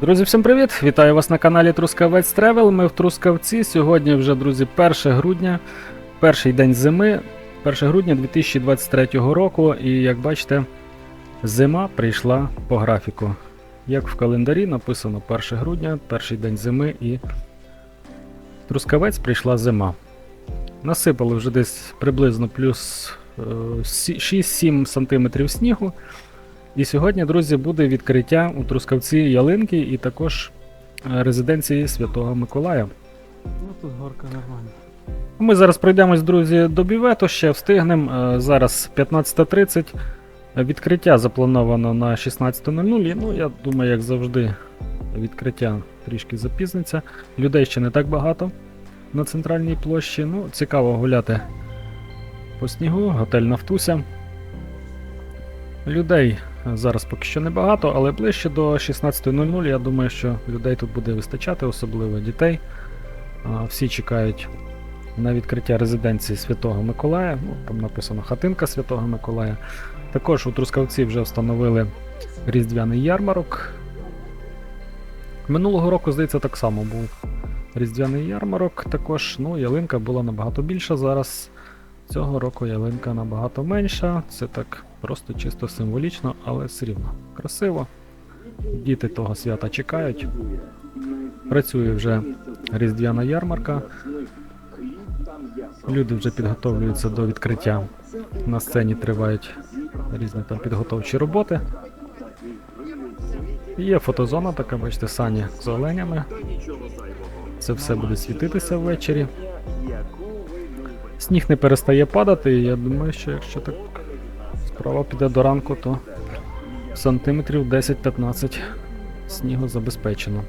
Друзі, всім привіт! Вітаю вас на каналі Трускавець Тревел. Ми в Трускавці. Сьогодні вже, друзі, 1 грудня, перший день зими, 1 грудня 2023 року. І як бачите, зима прийшла по графіку. Як в календарі написано 1 грудня, перший день зими і Трускавець прийшла зима. Насипали вже десь приблизно плюс е, 6-7 см снігу. І сьогодні, друзі, буде відкриття у Трускавці ялинки і також е, резиденції Святого Миколая. Ну тут горка нормальна. Ми зараз пройдемось, друзі, до бювету, ще встигнемо. Зараз 15.30. Відкриття заплановано на 16.00. і, Ну, я думаю, як завжди, відкриття трішки запізниться. Людей ще не так багато на центральній площі. Ну, цікаво гуляти по снігу, готель Нафтуся. Людей зараз поки що небагато, але ближче до 16.00 я думаю, що людей тут буде вистачати, особливо дітей. Всі чекають на відкриття резиденції Святого Миколая. Ну, там написано хатинка Святого Миколая. Також у Трускавці вже встановили різдвяний ярмарок. Минулого року, здається, так само був різдвяний ярмарок. Також ну, ялинка була набагато більша. Зараз цього року ялинка набагато менша. Це так просто чисто символічно, але все рівно красиво. Діти того свята чекають. Працює вже різдвяна ярмарка. Люди вже підготовлюються до відкриття. На сцені тривають різні там підготовчі роботи. Є фотозона, така, бачите, сані з оленями. Це все буде світитися ввечері. Сніг не перестає падати, і я думаю, що якщо так справа піде до ранку, то сантиметрів 10-15 снігу забезпечено.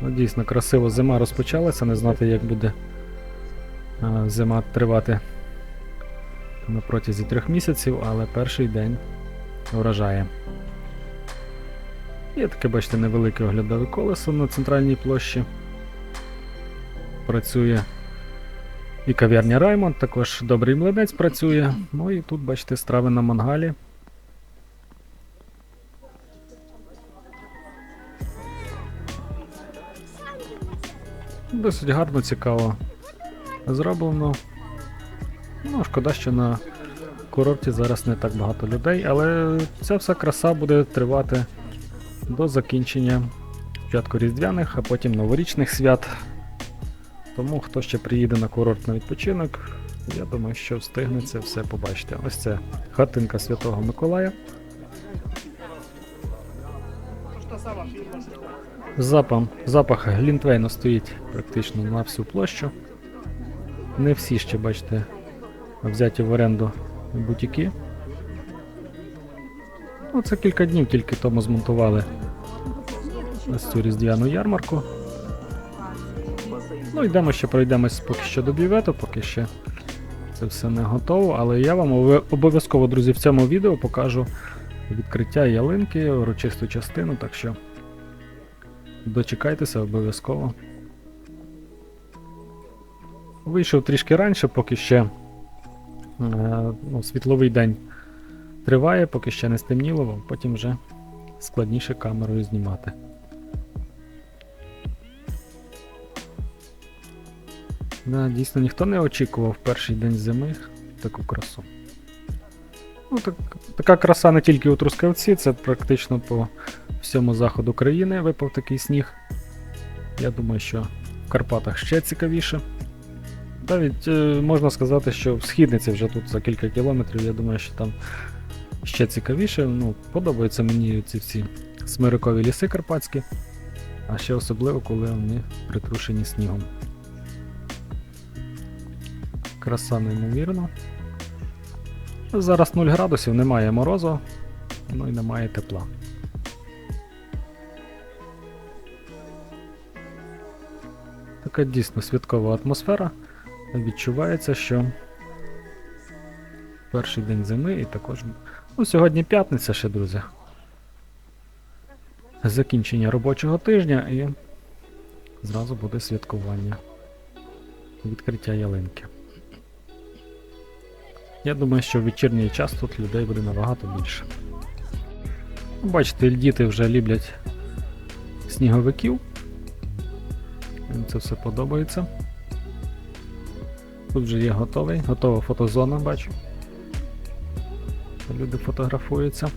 Ну, дійсно, красиво зима розпочалася, не знати, як буде е, зима тривати на протязі трьох місяців, але перший день вражає. Є таке, бачите, невелике оглядове колесо на центральній площі. Працює і кав'ярня Раймонд, також добрий млинець працює. Ну і тут, бачите, страви на мангалі. Досить гарно, цікаво зроблено. Ну, шкода, що на курорті зараз не так багато людей, але ця вся краса буде тривати до закінчення спочатку різдвяних, а потім новорічних свят. Тому хто ще приїде на курорт на відпочинок, я думаю, що встигне це все побачити. Ось це хатинка Святого Миколая. Запах, запах Глінтвейну стоїть практично на всю площу. Не всі ще, бачите, взяті в оренду бутіки. Ну, це кілька днів тільки тому змонтували ось цю різдвяну ярмарку. Ну, йдемо ще пройдемось поки що до бювету, поки ще це все не готово. Але я вам обов'язково, друзі, в цьому відео покажу відкриття ялинки, урочисту частину, так що дочекайтеся обов'язково. Вийшов трішки раніше, поки ще е, ну, світловий день триває, поки ще не стемніло, потім вже складніше камерою знімати. Да, дійсно ніхто не очікував перший день зими таку красу. Ну, так, така краса не тільки у Трускавці, це практично по всьому заходу країни випав такий сніг. Я думаю, що в Карпатах ще цікавіше. Навіть е, можна сказати, що в східниці вже тут за кілька кілометрів, я думаю, що там ще цікавіше. Ну, подобаються мені ці всі смирикові ліси карпатські, а ще особливо, коли вони притрушені снігом. Краса неймовірна. Зараз 0 градусів, немає морозу, ну і немає тепла. Така дійсно святкова атмосфера. Відчувається, що перший день зими і також. Ну, сьогодні п'ятниця ще, друзі. Закінчення робочого тижня і зразу буде святкування. Відкриття ялинки. Я думаю, що в вечірній час тут людей буде набагато більше. Бачите, діти вже люблять сніговиків. Їм це все подобається. Тут вже є готовий, готова фотозона, бачу. Люди фотографуються.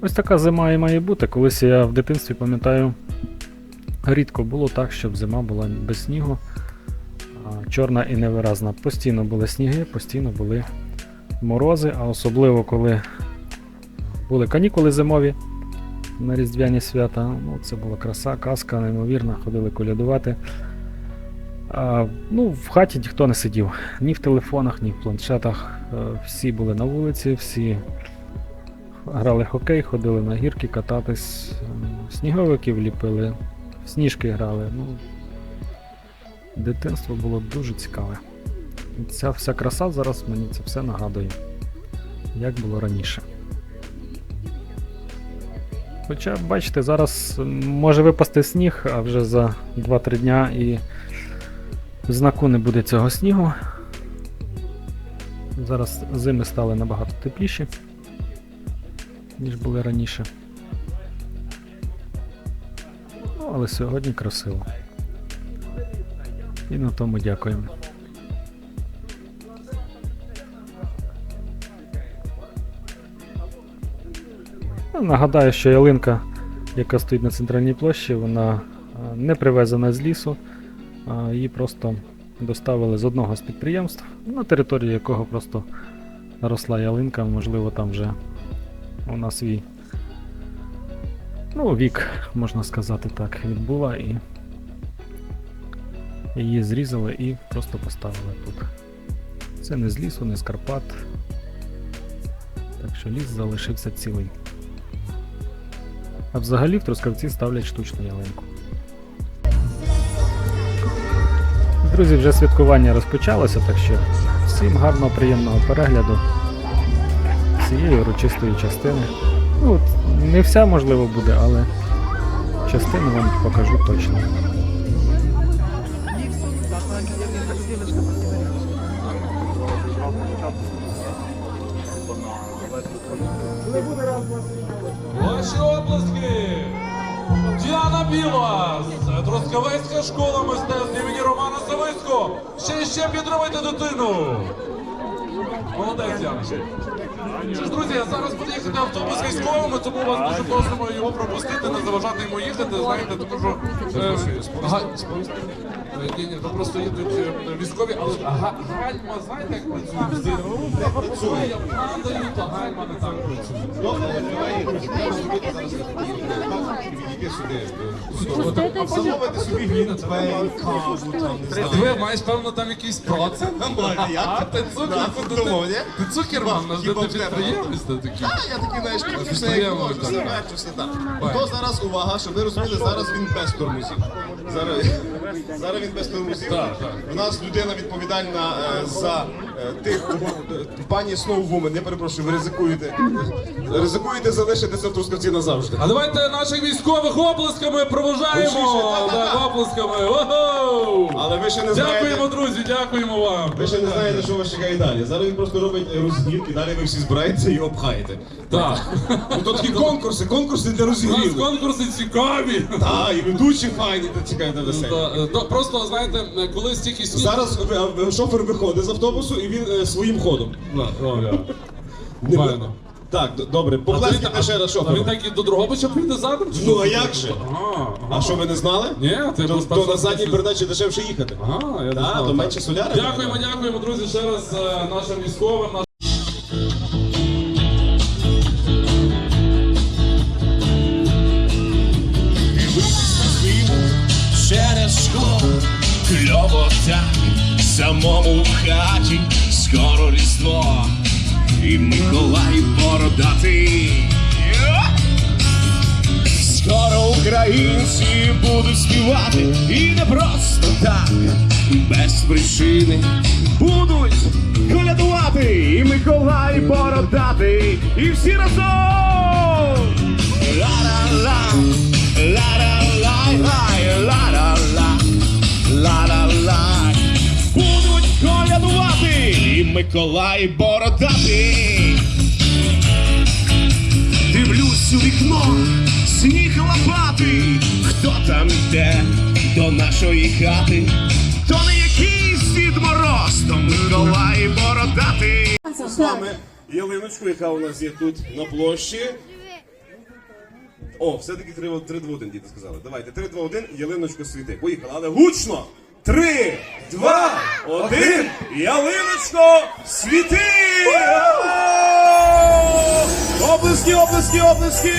Ось така зима і має бути. Колись я в дитинстві пам'ятаю, рідко було так, щоб зима була без снігу. Чорна і невиразна. Постійно були сніги, постійно були морози, а особливо коли були канікули зимові на Різдвяні свята. Ну, це була краса, казка, неймовірна, ходили колядувати. А, ну, в хаті ніхто не сидів. Ні в телефонах, ні в планшетах. Е, Всі були на вулиці, всі грали хокей, ходили на гірки кататись, е, сніговиків ліпили, в сніжки грали. Ну, дитинство було дуже цікаве. Ця вся краса зараз мені це все нагадує, як було раніше. Хоча, бачите, зараз може випасти сніг, а вже за 2-3 дня і знаку не буде цього снігу. Зараз зими стали набагато тепліші, ніж були раніше. Але сьогодні красиво. І на тому дякуємо. Ну, Нагадаю, що ялинка, яка стоїть на центральній площі, вона е, не привезена з лісу, її просто доставили з одного з підприємств, на території якого просто росла ялинка, можливо, там вже вона свій ну, вік, можна сказати так, відбула і її зрізали і просто поставили тут. Це не з лісу, не з Карпат. Так що ліс залишився цілий. А взагалі в Трускавці ставлять штучну ялинку. Друзі, вже святкування розпочалося, так що всім гарного, приємного перегляду цієї урочистої частини. Ну, не вся можливо буде, але частину вам покажу точно. Ваші обласки! Діана Біла Трускавецька школа мистецтв імені Романа Савицького. Ще ще підтримуйте дитину. Молодець, Яночек. Що ж, друзі, зараз буде їхати автобус військовими, тому вас дуже просимо його пропустити, не заважати йому їхати. Знаєте, тому що е, Ні, ні, то просто їдуть е, військові, але га- гальма, знаєте, як працює? Працює, я падаю, то гальма не так працює. Замовити собі глінтвейн, каву, там, не знаю. Ви маєш, певно, там якийсь процент? А, ти цукер, ти, ні? ти ти хіба в тебе, підприємець такий. А, я такий, знаєш, все як Підприємець, можу, так. все бачу, все так. То зараз увага, щоб ви розуміли, зараз він без тормозів. Зараз, він без тормозів. Так, так. У нас людина відповідальна е, за е, тих, е, пані Сноувумен, я перепрошую, ви ризикуєте. Ризикуєте залишитися в Трускавці назавжди. А давайте наших військових оплесками проважаємо. Гучніше, Так, оплесками. Ого! Але ви ще не знаєте. Дякуємо, друзі, дякуємо вам. Ви ще не знаєте, що вас чекає далі. Зараз він просто робить розгін, і далі ви всі збираєтеся і обхаєте. Так. Ну то такі конкурси, конкурси для У нас конкурси цікаві. Так, і ведучі файні, та веселі. Та, е, то Просто, знаєте, е, коли стільки. Зараз е, е, шофер виходить з автобусу і він е, своїм ходом. Не бу- Так, д- добре, поплескайте ще раз А він так і до Дрогобича прийде задом? чи Ну, що? а як же? Ага, ага. А що ви не знали? Ні, ти То, то на задній передачі дешевше їхати. Ага, я не Так, знав, то так. менше соляри. Дякуємо, дякуємо, друзі, ще раз е, нашим військовим. наш- через школу кльово так, самому в хаті українці будуть співати. І не просто так, без причини. Будуть колядувати. І Миколай бородатий, і всі разом. Ла-ла-ла, ла-ла-лай-лай, ла-ла-ла, ла-ла-лай. Будуть колядувати. І Миколай бородатий. У вікно, сніг лопатий, хто там йде до нашої хати, то не якийсь Дід Мороз, то Миколай бородатий. З вами ялиночку, яка у нас є тут на площі. О, все-таки 3, 3 2 1 діти сказали. Давайте, 3, 2, 1, ялиночка світи. Поїхали, але гучно! 3, 2, 1, ялиночко світи! Оплески, оплески, оплески!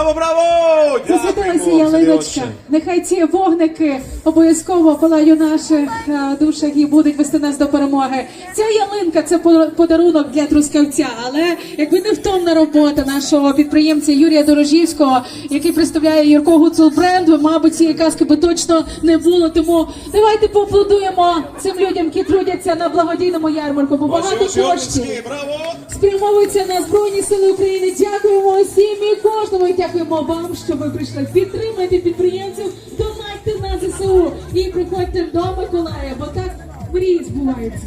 Браво, браво! Засвітилася ялиночка. Нехай ці вогники обов'язково палають у наших е, душах і будуть вести нас до перемоги. Ця ялинка це по- подарунок для трускавця, але якби невтомна робота нашого підприємця Юрія Дорожівського, який представляє Юрко Гуцул бренд, мабуть, цієї казки би точно не було. Тому давайте поаплодуємо цим людям, які трудяться на благодійному ярмарку, бо багато коштів спрямовується на Збройні Сили України. Дякуємо усім і кожному. Дякуємо вам, що ви прийшли. Підтримайте підприємців, донайте на ЗСУ і приходьте до Миколая, бо так мрії збуваються.